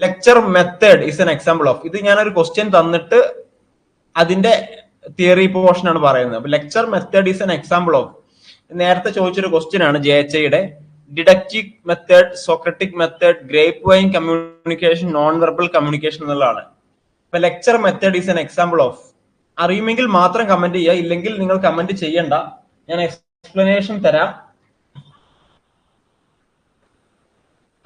Lecture method is an example of ഇത് ഞാൻ ഒരു ക്വസ്റ്റ്യൻ തന്നിട്ട് അതിന്റെ തിയറി പോർഷൻ ആണ് പറയുന്നത്. അപ്പൊ lecture method is an example of നേരത്തെ ചോദിച്ചൊരു ക്വസ്റ്റ്യൻ ആണ് ജെ എച്ച് ഐയുടെ didactic method Socratic method grapevine communication non verbal communication എന്നുള്ളതാണ്. ഇപ്പൊ lecture method is an example of അറിയുമെങ്കിൽ മാത്രം കമന്റ് ചെയ്യുക. ഇല്ലെങ്കിൽ നിങ്ങൾ കമന്റ് ചെയ്യണ്ട. ഞാൻ എക്സ്പ്ലനേഷൻ തരാം.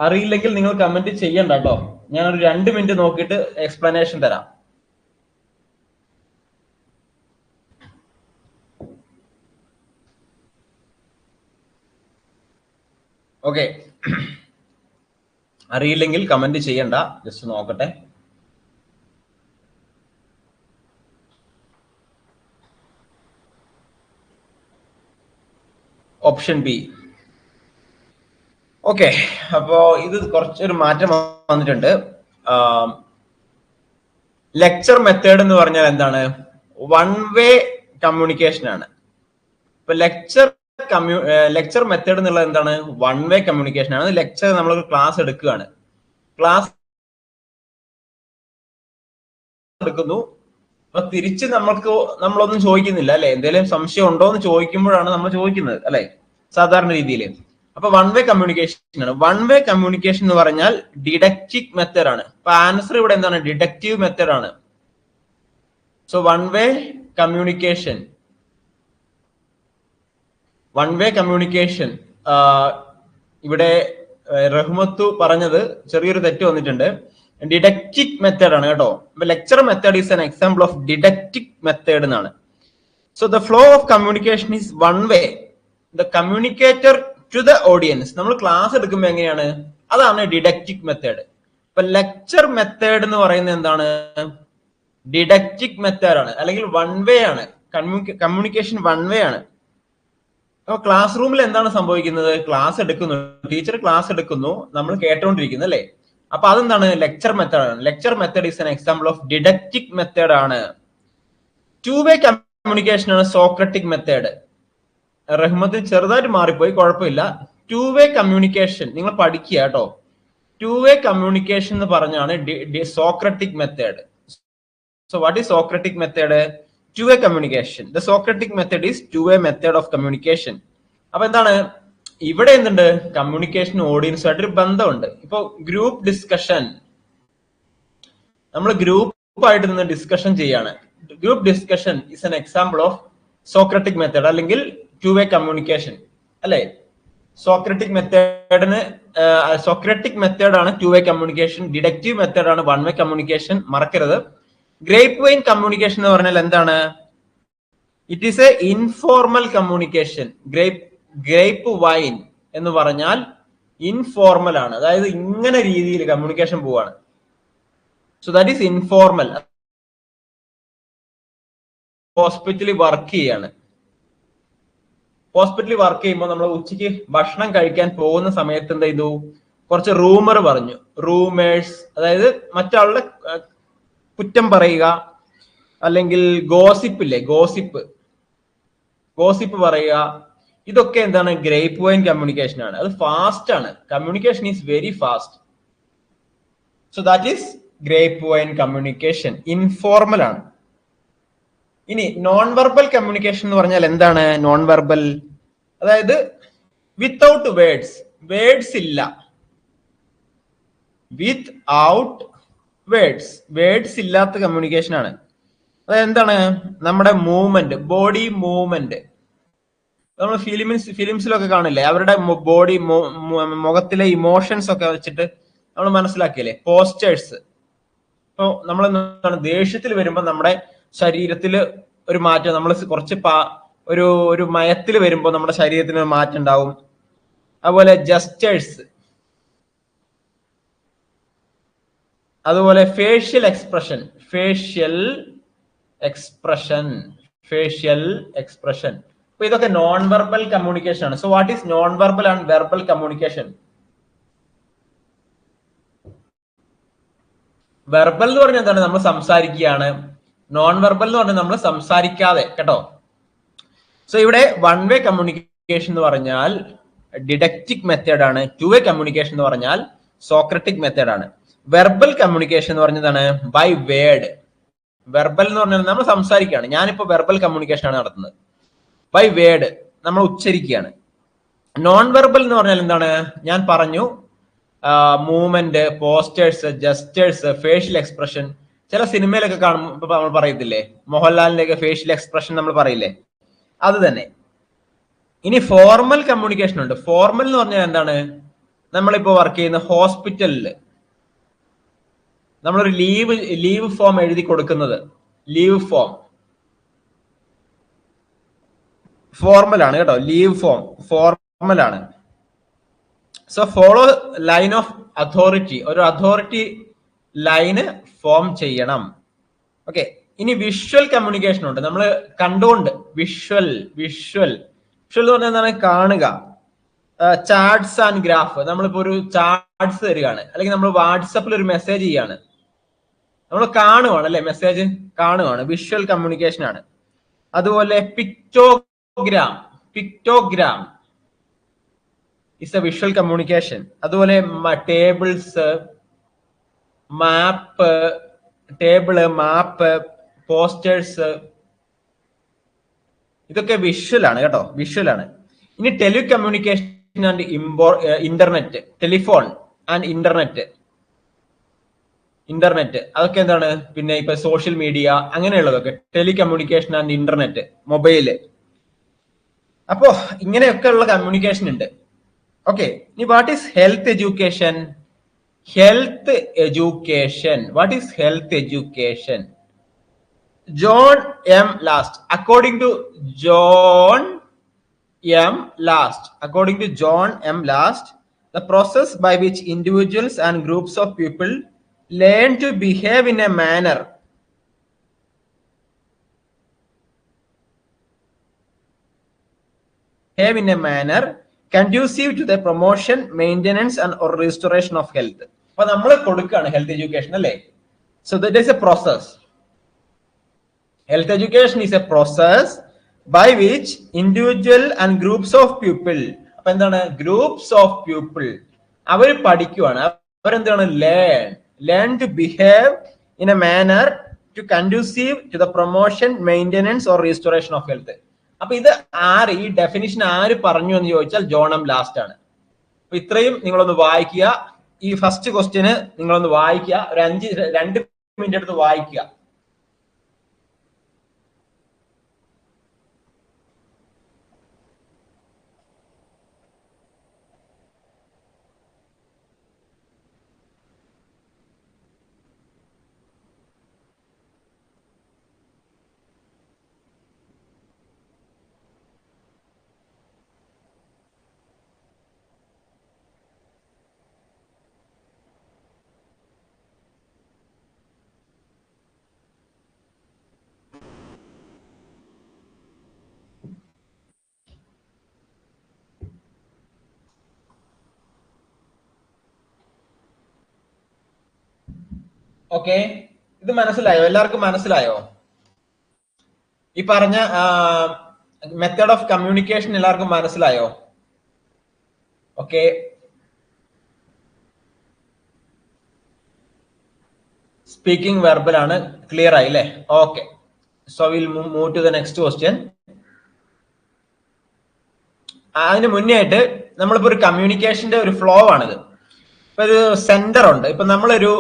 അറിയില്ലെങ്കിൽ നിങ്ങൾ കമന്റ് ചെയ്യണ്ട കേട്ടോ. ഞാൻ ഒരു രണ്ട് മിനിറ്റ് നോക്കിയിട്ട് എക്സ്പ്ലനേഷൻ തരാം. ഓക്കെ അറിയില്ലെങ്കിൽ കമന്റ് ചെയ്യണ്ട. ജസ്റ്റ് നോക്കട്ടെ. ഓപ്ഷൻ ബി ഓക്കെ അപ്പോ ഇത് കുറച്ചൊരു മാറ്റം വന്നിട്ടുണ്ട്. ലെക്ചർ മെത്തേഡ് എന്ന് പറഞ്ഞാൽ എന്താണ്? വൺ വേ കമ്മ്യൂണിക്കേഷൻ ആണ്. ഇപ്പൊ ലെക്ചർ കമ്മ്യൂ ലെക്ചർ മെത്തേഡ് എന്നുള്ളത് എന്താണ്? വൺ വേ കമ്മ്യൂണിക്കേഷൻ ആണ്. ലെക്ചർ നമ്മൾ ക്ലാസ് എടുക്കുകയാണ്. ക്ലാസ് എടുക്കുന്നു. അപ്പൊ തിരിച്ച് നമ്മൾക്ക് നമ്മളൊന്നും ചോദിക്കുന്നില്ല അല്ലെ? എന്തെങ്കിലും സംശയം ഉണ്ടോ എന്ന് ചോദിക്കുമ്പോഴാണ് നമ്മൾ ചോദിക്കുന്നത് അല്ലെ? സാധാരണ രീതിയിൽ അപ്പൊ വൺ വേ കമ്മ്യൂണിക്കേഷൻ ആണ്. വൺ വേ കമ്മ്യൂണിക്കേഷൻ എന്ന് പറഞ്ഞാൽ ഡിഡക്റ്റീവ് മെത്തേഡ് ആണ്. അപ്പൊ ആൻസർ ഇവിടെ എന്താണ്? ഡിഡക്റ്റീവ് മെത്തേഡ് ആണ്. So one way communication one way communication ഇവിടെ റഹ്മത്തു പറഞ്ഞത് ചെറിയൊരു തെറ്റ് വന്നിട്ടുണ്ട്. ഡിഡക്റ്റിക് മെത്തേഡ് ആണ് കേട്ടോ. അപ്പൊ lecture method is an example of didactic method എന്നാണ്. So the flow of communication is one way the communicator to the audience നമ്മൾ ക്ലാസ് എടുക്കുമ്പോൾ എങ്ങനെയാണ്? അതാണ് ഡിഡക്റ്റിക് മെത്തേഡ് ഇപ്പൊ ലെക്ചർ മെത്തേഡ് എന്ന് പറയുന്നത് എന്താണ്? ഡിഡക്റ്റിക് മെത്തേഡ് ആണ്. അല്ലെങ്കിൽ വൺ വേ ആണ്. കമ്മ്യൂണിക്കേഷൻ വൺ വേ ആണ്. അപ്പൊ ക്ലാസ് റൂമിൽ എന്താണ് സംഭവിക്കുന്നത്? ക്ലാസ് എടുക്കുന്നു. ടീച്ചർ ക്ലാസ് എടുക്കുന്നു. നമ്മൾ കേട്ടോണ്ടിരിക്കുന്നു അല്ലേ? അപ്പൊ അതെന്താണ്? ലെക്ചർ മെത്തേഡ് ആണ്. Lecture method is an example of didactic method ആണ്. ടു വേ കമ്മ്യൂണിക്കേഷൻ ആണ് സോക്രട്ടിക് മെത്തേഡ് റഹ്മത്തിൽ ചെറുതായിട്ട് മാറിപ്പോയി കുഴപ്പമില്ല. ടു വേ കമ്മ്യൂണിക്കേഷൻ നിങ്ങൾ പഠിക്കുക കേട്ടോ. ടു വേ കമ്മ്യൂണിക്കേഷൻ എന്ന് പറഞ്ഞാണ് Socratic method so what is Socratic method two way communication the Socratic method is two way method of communication അപ്പൊ എന്താണ്? ഇവിടെ എന്തുണ്ട്? കമ്മ്യൂണിക്കേഷൻ ഓഡിയൻസുമായിട്ട് ഒരു ബന്ധമുണ്ട്. ഇപ്പൊ ഗ്രൂപ്പ് ഡിസ്കഷൻ നമ്മൾ ഗ്രൂപ്പായിട്ട് നിന്ന് ഡിസ്കഷൻ ചെയ്യാണ്. Group discussion is an example of Socratic method അല്ലെങ്കിൽ ടു വേ കമ്മ്യൂണിക്കേഷൻ അല്ലെ സോക്രറ്റിക് മെത്തേഡിന് സോക്രറ്റിക് മെത്തേഡ് ആണ് two way communication deductive method ആണ് വൺ വേ കമ്മ്യൂണിക്കേഷൻ മറക്കരുത്. ഗ്രേപ്പ് വൈൻ കമ്മ്യൂണിക്കേഷൻ എന്ന് പറഞ്ഞാൽ എന്താണ്? It is a informal communication grape grapevine എന്ന് പറഞ്ഞാൽ ഇൻഫോർമൽ ആണ്. അതായത് ഇങ്ങനെ രീതിയിൽ കമ്മ്യൂണിക്കേഷൻ പോവാണ്. സോ ദാറ്റ് ഈസ് ഇൻഫോർമൽ ഹോസ്പിറ്റലിൽ വർക്ക് ചെയ്യാണ്. ഹോസ്പിറ്റലിൽ വർക്ക് ചെയ്യുമ്പോൾ നമ്മൾ ഉച്ചയ്ക്ക് ഭക്ഷണം കഴിക്കാൻ പോകുന്ന സമയത്ത് എന്ത് ചെയ്തു? കുറച്ച് റൂമർ പറഞ്ഞു. റൂമേഴ്സ് അതായത് മറ്റാളുടെ കുറ്റം പറയുക അല്ലെങ്കിൽ ഗോസിപ്പ് ഇല്ലേ ഗോസിപ്പ്. ഗോസിപ്പ് പറയുക. ഇതൊക്കെ എന്താണ്? ഗ്രേപ്പ് വൈൻ കമ്മ്യൂണിക്കേഷൻ ആണ്. അത് ഫാസ്റ്റ് ആണ്. Communication is very fast so that is grapevine communication informal ആണ്. ഇനി നോൺ വെർബൽ കമ്മ്യൂണിക്കേഷൻ എന്ന് പറഞ്ഞാൽ എന്താണ്? നോൺ വെർബൽ അതായത് വിത്തൗട്ട് വേർഡ്സ് വേർഡ്സ് ഇല്ല. വിത്ത് ഔട്ട് വേർഡ്സ് വേർഡ്സ് ഇല്ലാത്ത കമ്മ്യൂണിക്കേഷൻ ആണ്. അതായത് എന്താണ്? നമ്മുടെ മൂവ്മെന്റ് ബോഡി മൂവ്മെന്റ് നമ്മൾ ഫിലിംസ് ഫിലിംസിലൊക്കെ കാണില്ലേ? അവരുടെ ബോഡി മുഖത്തിലെ ഇമോഷൻസ് ഒക്കെ വെച്ചിട്ട് നമ്മൾ മനസ്സിലാക്കിയല്ലേ? പോസ്റ്റേഴ്സ് ഇപ്പൊ നമ്മൾ എന്താണ് ദേഷ്യത്തിൽ വരുമ്പോൾ നമ്മുടെ ശരീരത്തിൽ ഒരു മാറ്റം നമ്മൾ കുറച്ച് പാ ഒരു ഒരു മയത്തിൽ വരുമ്പോൾ നമ്മുടെ ശരീരത്തിന് ഒരു മാറ്റം ഉണ്ടാവും. അതുപോലെ ജസ്റ്റേഴ്സ് അതുപോലെ facial expression facial expression facial expression അപ്പൊ ഇതൊക്കെ നോൺ വെർബൽ കമ്മ്യൂണിക്കേഷൻ ആണ്. So what is non verbal and verbal communication verbal എന്ന് പറഞ്ഞാൽ എന്താണ്? നമ്മൾ സംസാരിക്കുകയാണ്. നോൺ വെർബൽ എന്ന് പറഞ്ഞാൽ നമ്മൾ സംസാരിക്കാതെ കേട്ടോ? സോ ഇവിടെ വൺ വേ കമ്മ്യൂണിക്കേഷൻ എന്ന് പറഞ്ഞാൽ ഡിഡക്റ്റിക് മെത്തേഡ് ആണ്. ടു വേ കമ്മ്യൂണിക്കേഷൻ എന്ന് പറഞ്ഞാൽ സോക്രട്ടിക് മെത്തേഡ് ആണ്. വെർബൽ കമ്മ്യൂണിക്കേഷൻ എന്ന് പറഞ്ഞതാണ് ബൈ വേർഡ് വെർബൽ എന്ന് പറഞ്ഞാൽ നമ്മൾ സംസാരിക്കുകയാണ്. ഞാനിപ്പോ വെർബൽ കമ്മ്യൂണിക്കേഷൻ ആണ് നടത്തുന്നത്. ബൈ വേർഡ് നമ്മൾ ഉച്ചരിക്കുകയാണ്. നോൺ വെർബൽ എന്ന് പറഞ്ഞാൽ എന്താണ്? ഞാൻ പറഞ്ഞു movement postures gestures facial expression ചില സിനിമയിലൊക്കെ കാണുമ്പോൾ നമ്മൾ പറയത്തില്ലേ? മോഹൻലാലിന്റെ ഒക്കെ ഫേഷ്യൽ എക്സ്പ്രഷൻ നമ്മൾ പറയില്ലേ? അത് തന്നെ. ഇനി ഫോർമൽ കമ്മ്യൂണിക്കേഷൻ ഉണ്ട്. ഫോർമൽ എന്ന് പറഞ്ഞാൽ എന്താണ്? നമ്മളിപ്പോ വർക്ക് ചെയ്യുന്ന ഹോസ്പിറ്റലിൽ നമ്മളൊരു ലീവ് ലീവ് ഫോം എഴുതി കൊടുക്കുന്നത്. ലീവ് ഫോം ഫോർമൽ ആണ് കേട്ടോ. ലീവ് ഫോം ഫോർമൽ ആണ്. So follow line of authority ഒരു അതോറിറ്റി ലൈന് ഫോം ചെയ്യണം. ഓക്കെ ഇനി വിഷ്വൽ കമ്മ്യൂണിക്കേഷൻ ഉണ്ട്. നമ്മൾ കണ്ടുകൊണ്ട് വിഷ്വൽ വിഷ്വൽ വിഷ്വൽ എന്ന് പറഞ്ഞാൽ എന്താണ്? കാണുക. ചാർട്സ് ആൻഡ് ഗ്രാഫ് നമ്മളിപ്പോ ഒരു ചാർട്സ് തരികയാണ്. അല്ലെങ്കിൽ നമ്മൾ വാട്സപ്പിൽ ഒരു മെസ്സേജ് ചെയ്യാണ്. നമ്മൾ കാണുവാണ് അല്ലെ? മെസ്സേജ് കാണുവാണ്. വിഷ്വൽ കമ്മ്യൂണിക്കേഷൻ ആണ്. അതുപോലെ pictogram pictogram is a visual communication അതുപോലെ tables map table map posters. ഇതൊക്കെ വിഷ്വൽ ആണ് കേട്ടോ വിഷ്വൽ ആണ് ഇനി telecommunication and ഇമ്പോ internet telephone and internet. Internet അതൊക്കെ എന്താണ്? പിന്നെ ഇപ്പൊ സോഷ്യൽ മീഡിയ അങ്ങനെയുള്ളതൊക്കെ. Telecommunication and internet mobile. അപ്പോ ഇങ്ങനെയൊക്കെ ഉള്ള കമ്മ്യൂണിക്കേഷൻ ഉണ്ട്. ഓക്കെ ഇനി what is health education? health education. What is health education? John m. Last. According to john m. Last. According to john m. Last the process by which individuals and groups of people learn to behave in a manner behave in a manner conducive to the promotion maintenance and or restoration of health അപ്പൊ നമ്മൾ കൊടുക്കുകയാണ് health education അല്ലേ? So that is a process health education is a process by which individual and groups of people അപ്പൊ എന്താണ്? Groups of people അവർ പഠിക്കുവാണ്. അവരെന്താണ് learn learn to behave in a manner to conducive to the promotion maintenance or restoration of health അപ്പൊ ഇത് ആര് ഈ definition ആര് പറഞ്ഞു എന്ന് ചോദിച്ചാൽ ജോണം ലാസ്റ്റ് ആണ്. അപ്പൊ ഇത്രയും നിങ്ങളൊന്ന് വായിക്കുക. ഈ ഫസ്റ്റ് ക്വസ്റ്റ്യന് നിങ്ങളൊന്ന് വായിക്കുക. ഒരു അഞ്ച് രണ്ട് മിനിറ്റ് എടുത്ത് വായിക്കുക. ഓക്കെ ഇത് മനസ്സിലായോ? എല്ലാവർക്കും മനസ്സിലായോ? ഈ പറഞ്ഞ മെത്തേഡ് ഓഫ് കമ്മ്യൂണിക്കേഷൻ എല്ലാവർക്കും മനസ്സിലായോ? ഓക്കെ സ്പീക്കിംഗ് വെർബൽ ആണ് ക്ലിയർ ആയി അല്ലേ okay so will move to the next question അതിന് മുന്നേ ആയിട്ട് നമ്മളിപ്പോ ഒരു കമ്മ്യൂണിക്കേഷന്റെ ഒരു ഫ്ലോ ആണിത്. ഇപ്പൊ ഒരു സെന്റർ ഉണ്ട്. ഇപ്പൊ നമ്മളൊരു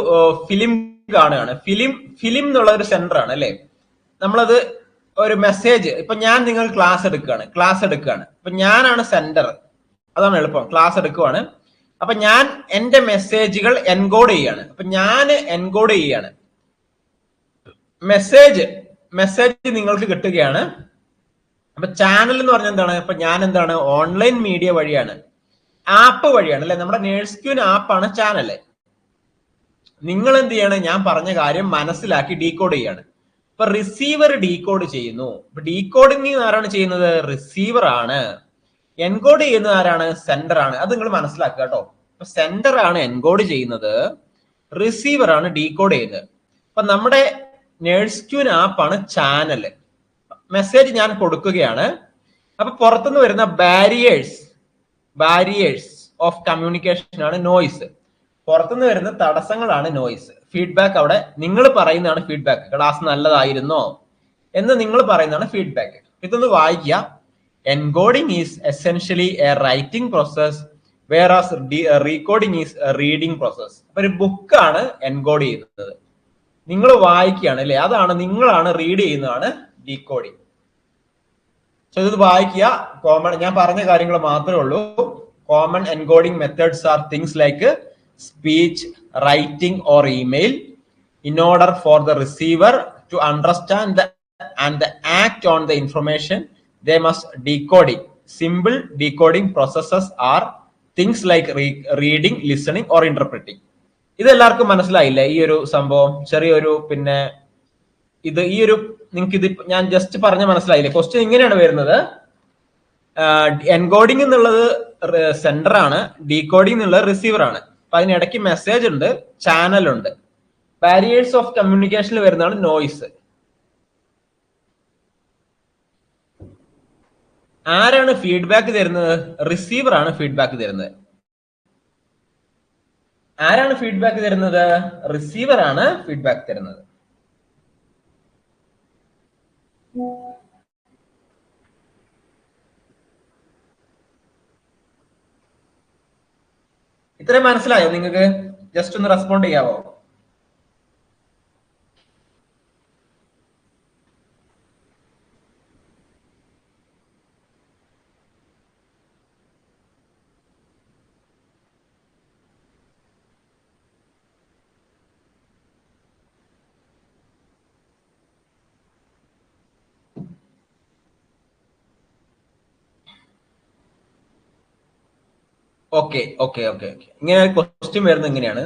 ഫിലിം കാണുകയാണ് ഫിലിം ഫിലിം എന്നുള്ള ഒരു സെന്റർ ആണ് അല്ലെ? നമ്മളത് ഒരു മെസ്സേജ്. ഇപ്പൊ ഞാൻ നിങ്ങൾ ക്ലാസ് എടുക്കുകയാണ് ക്ലാസ് എടുക്കുകയാണ്. ഇപ്പൊ ഞാനാണ് സെന്റർ. അതാണ് എളുപ്പം. ക്ലാസ് എടുക്കുവാണ്. അപ്പൊ ഞാൻ എന്റെ മെസ്സേജുകൾ എൻകോഡ് ചെയ്യാണ്. അപ്പൊ ഞാൻ എൻകോഡ് ചെയ്യാണ്. മെസ്സേജ് മെസ്സേജ് നിങ്ങൾക്ക് കിട്ടുകയാണ്. അപ്പൊ ചാനൽ എന്ന് പറഞ്ഞ എന്താണ്? ഇപ്പൊ ഞാൻ എന്താണ്? ഓൺലൈൻ മീഡിയ വഴിയാണ്. ആപ്പ് വഴിയാണ് അല്ലെ? നമ്മുടെ നേഴ്സ് ക്യൂൻ ആപ്പാണ് ചാനൽ. നിങ്ങൾ എന്ത് ചെയ്യണം ഞാൻ പറഞ്ഞ കാര്യം മനസ്സിലാക്കി ഡീകോഡ് ചെയ്യാണ്. ഇപ്പൊ റിസീവർ ഡീകോഡ് ചെയ്യുന്നു. ഇപ്പൊ ഡീകോഡിങ് ആരാണ് ചെയ്യുന്നത്? റിസീവർ ആണ്. എൻകോഡ് ചെയ്യുന്നത് ആരാണ്? സെന്റർ ആണ്. അത് നിങ്ങൾ മനസ്സിലാക്കുക കേട്ടോ. ഇപ്പൊ സെന്റർ ആണ് എൻകോഡ് ചെയ്യുന്നത്. റിസീവർ ആണ് ഡീകോഡ് ചെയ്യുന്നത് അപ്പൊ നമ്മുടെ നേഴ്സ് ക്യൂൻ ആപ്പാണ് ചാനൽ മെസ്സേജ് ഞാൻ കൊടുക്കുകയാണ്. അപ്പൊ പുറത്തുനിന്ന് വരുന്ന ബാരിയേഴ്സ് ബാരിയേഴ്സ് ഓഫ് കമ്മ്യൂണിക്കേഷൻ ആണ് നോയ്സ് പുറത്തുനിന്ന് വരുന്ന തടസ്സങ്ങളാണ് നോയിസ് ഫീഡ്ബാക്ക് അവിടെ നിങ്ങൾ പറയുന്നതാണ് ഫീഡ്ബാക്ക് ക്ലാസ് നല്ലതായിരുന്നോ? എന്ന് നിങ്ങൾ പറയുന്നതാണ് ഫീഡ്ബാക്ക് ഇതൊന്ന് വായിക്കുക. Encoding is essentially a writing process whereas decoding is a reading process അപ്പൊ ഒരു ബുക്കാണ് എൻകോഡ് ചെയ്യുന്നത്. നിങ്ങൾ വായിക്കുകയാണ് അല്ലെ? അതാണ് നിങ്ങളാണ് റീഡ് ചെയ്യുന്നതാണ് ഡീകോഡിംഗ് സോ ഇത് വായിക്കുക. കോമൺ ഞാൻ പറഞ്ഞ കാര്യങ്ങൾ മാത്രമേ ഉള്ളൂ. Common encoding methods are things like speech writing or email in order for the receiver to understand and the act on the information the must decoding simple decoding processes are things like reading listening or interpreting ഇത് എല്ലാവർക്കും മനസ്സിലായില്ലേ? ഈ ഒരു സംഭവം ചെറിയൊരു പിന്നെ ഇത് ഈ ഒരു നിങ്ങൾക്ക് ഇത് ഞാൻ ജസ്റ്റ് പറഞ്ഞ മനസ്സിലായില്ലേ? ക്വസ്റ്റ്യൻ ഇങ്ങനെയാണ് വരുന്നത്. എൻകോഡിംഗ് എന്നുള്ളത് സെന്റർ ആണ് ഡീകോഡിംഗ് എന്നുള്ളത് റിസീവർ ആണ്. അപ്പൊ അതിനിടയ്ക്ക് മെസ്സേജ് ഉണ്ട് ചാനൽ ഉണ്ട്. ബാരിയേഴ്സ് ഓഫ് കമ്മ്യൂണിക്കേഷനിൽ വരുന്നതാണ് നോയിസ് ആരാണ് ഫീഡ്ബാക്ക് തരുന്നത്? റിസീവർ ആണ് ഫീഡ്ബാക്ക് തരുന്നത്. ആരാണ് ഫീഡ്ബാക്ക് തരുന്നത്? റിസീവർ ആണ് ഫീഡ്ബാക്ക് തരുന്നത്. ഇത്രയും മനസ്സിലായോ നിങ്ങൾക്ക്? ജസ്റ്റ് ഒന്ന് റെസ്പോണ്ട് ചെയ്യാവോ? ഓക്കെ ഓക്കെ ഓക്കെ ഇങ്ങനെ ക്വസ്റ്റ്യൻ വരുന്നത് ഇങ്ങനെയാണ്